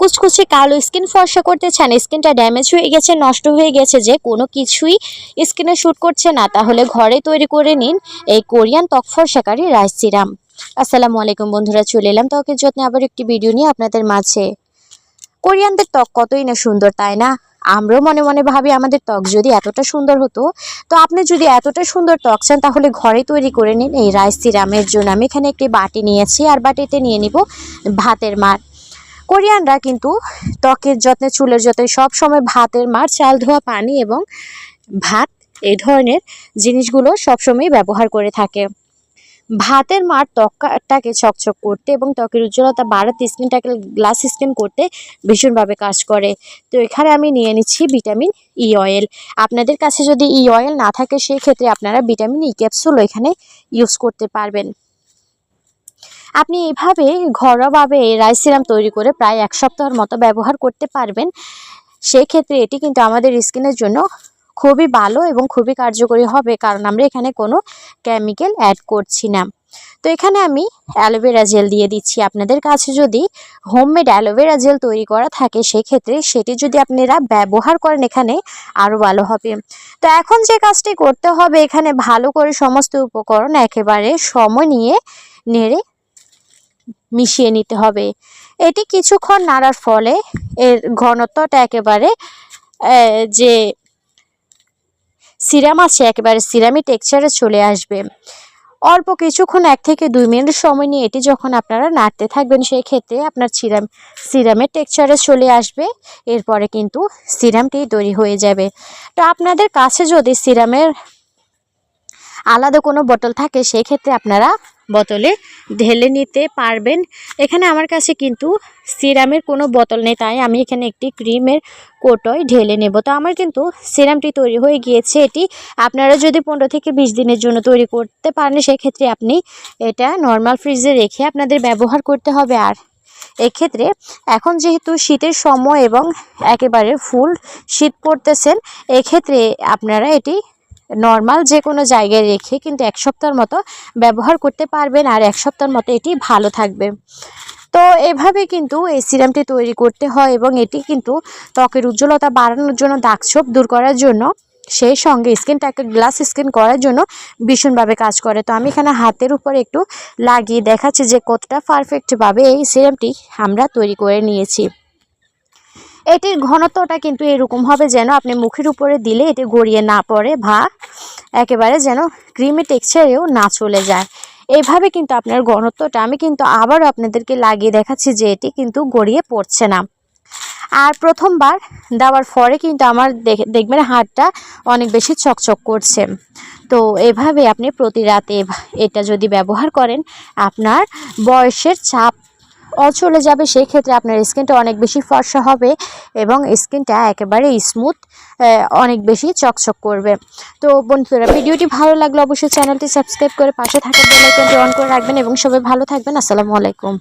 কুচকুচে কালো স্কিন ফর্সা করতে চান, স্কিনটা ড্যামেজ হয়ে গেছে, নষ্ট হয়ে গেছে যে কোনো কিছুই স্কিনে শ্যুট করছে না। তাহলে ঘরে তৈরি করে নিন এই কোরিয়ান ত্বক ফর্সাকারী রাইস সিরাম। আসসালামু আলাইকুম বন্ধুরা, চলে এলাম ত্বকের যত্নে আবার একটি ভিডিও নিয়ে আপনাদের মাঝে। কোরিয়ানদের ত্বক কতই না সুন্দর, তাই না? আমরাও মনে মনে ভাবি আমাদের ত্বক যদি এতটা সুন্দর হতো, তো আপনি যদি এতটা সুন্দর ত্বক চান, তাহলে ঘরে তৈরি করে নিন এই রাইস সিরামের জন্য। আমি এখানে একটি বাটি নিয়েছি, আর বাটিতে নিয়ে নিব ভাতের মার। কোরিয়ানরা কিন্তু ত্বকের যত্নে, চুলের যত্নে সব সময় ভাতের মার, চাল, ধোয়া, পানি এবং ভাত এই ধরনের জিনিসগুলো সবসময় ব্যবহার করে থাকে। ভাতের মার ত্বকটাকে ছকছক করতে এবং ত্বকের উজ্জ্বলতা বাড়াতে, স্কিনটাকে গ্লাস স্কিন করতে ভীষণভাবে কাজ করে। তো এখানে আমি নিয়ে নিচ্ছি ভিটামিন ই অয়েল আপনাদের কাছে যদি ই অয়েল না থাকে, সেই ক্ষেত্রে আপনারা ভিটামিন ই ক্যাপসুল এখানে ইউজ করতে পারবেন। আপনি এইভাবে ঘরোয়াভাবে রাইস সিরাম তৈরি করে প্রায় এক সপ্তাহের মতো ব্যবহার করতে পারবেন। সেই ক্ষেত্রে এটি কিন্তু আমাদের স্কিনের জন্য খুবই ভালো এবং খুবই কার্যকরী হবে, কারণ আমরা এখানে কোনো কেমিক্যাল অ্যাড করছি না। তো এখানে আমি অ্যালোভেরা জেল দিয়ে দিচ্ছি। আপনাদের কাছে যদি হোমমেড অ্যালোভেরা জেল তৈরি করা থাকে, সেক্ষেত্রে সেটি যদি আপনারা ব্যবহার করেন এখানে, আরও ভালো হবে। তো এখন যে কাজটি করতে হবে, এখানে ভালো করে সমস্ত উপকরণ একেবারে সময় নিয়ে নেড়ে মিশিয়ে নিতে হবে। এটি কিছুক্ষণ নাড়ার ফলে এর ঘনত্বটা একেবারে যে সিরাম আছে, একেবারে সিরামি টেক্সচারে চলে আসবে। অল্প কিছুক্ষণ, এক থেকে দুই মিনিট সময় নিয়ে এটি যখন আপনারা নাড়তে থাকবেন সেই ক্ষেত্রে আপনার সিরাম সিরামের টেক্সচারে চলে আসবে। এরপরে কিন্তু সিরামটি তৈরি হয়ে যাবে। তো আপনাদের কাছে যদি সিরামের আলাদা কোনো বোতল থাকে সেই ক্ষেত্রে আপনারা বোতলে ঢেলে নিতে পারবেন। এখানে আমার কাছে কিন্তু সিরামের কোনো বোতল নেই, তাই আমি এখানে একটি ক্রিমের কোটোয় ঢেলে নেব। তো আমার কিন্তু সিরামটি তৈরি হয়ে গিয়েছে এটি। আপনারা যদি পনেরো থেকে বিশ দিনের জন্য তৈরি করতে পারেন, সেক্ষেত্রে আপনি এটা নর্মাল ফ্রিজে রেখে আপনাদের ব্যবহার করতে হবে। আর এক্ষেত্রে এখন যেহেতু শীতের সময় এবং একেবারে ফুল শীত পড়তেছেন এক্ষেত্রে আপনারা এটি নর্মাল যে কোনো জায়গায় রেখে কিন্তু এক সপ্তাহের মতো ব্যবহার করতে পারবেন আর এক সপ্তাহের মতো এটি ভালো থাকবে। তো এভাবে কিন্তু এই সিরামটি তৈরি করতে হয় এবং এটি কিন্তু ত্বকের উজ্জ্বলতা বাড়ানোর জন্য, দাগছোপ দূর করার জন্য, সেই সঙ্গে স্কিনটাকে গ্লাস স্কিন করার জন্য ভীষণভাবে কাজ করে। তো আমি এখানে হাতের উপর একটু লাগিয়ে দেখাচ্ছি যে কতটা পারফেক্টভাবে এই সিরামটি আমরা তৈরি করে নিয়েছি। এটির ঘনত্বটা কিন্তু এরকম হবে যেন আপনি মুখের উপরে দিলে এটি গড়িয়ে না পড়ে বা একেবারে যেন ক্রিমি টেক্সচারেও না চলে যায়। এইভাবে কিন্তু আপনার ঘনত্বটা আমি কিন্তু আবারও আপনাদেরকে লাগিয়ে দেখাচ্ছি যে এটি কিন্তু গড়িয়ে পড়ছে না। আর প্রথমবার দেওয়ার পরে কিন্তু আমার দেখে- দেখবেন হাতটা অনেক বেশি চকচক করছে। তো এভাবে আপনি প্রতি রাতে এটা যদি ব্যবহার করেন, আপনার বয়সের চাপ চলে যাবে। সেই ক্ষেত্রে আপনার স্কিনটা অনেক বেশি ফর্সা হবে এবং স্কিনটা একেবারে স্মুথ অনেক বেশি চকচক করবে। তো বন্ধুরা, ভিডিওটি ভালো লাগলে অবশ্যই চ্যানেলটি সাবস্ক্রাইব করে পাশে থাকা বেল অন করে রাখবেন এবং সবাই ভালো থাকবেন। আসসালামু আলাইকুম।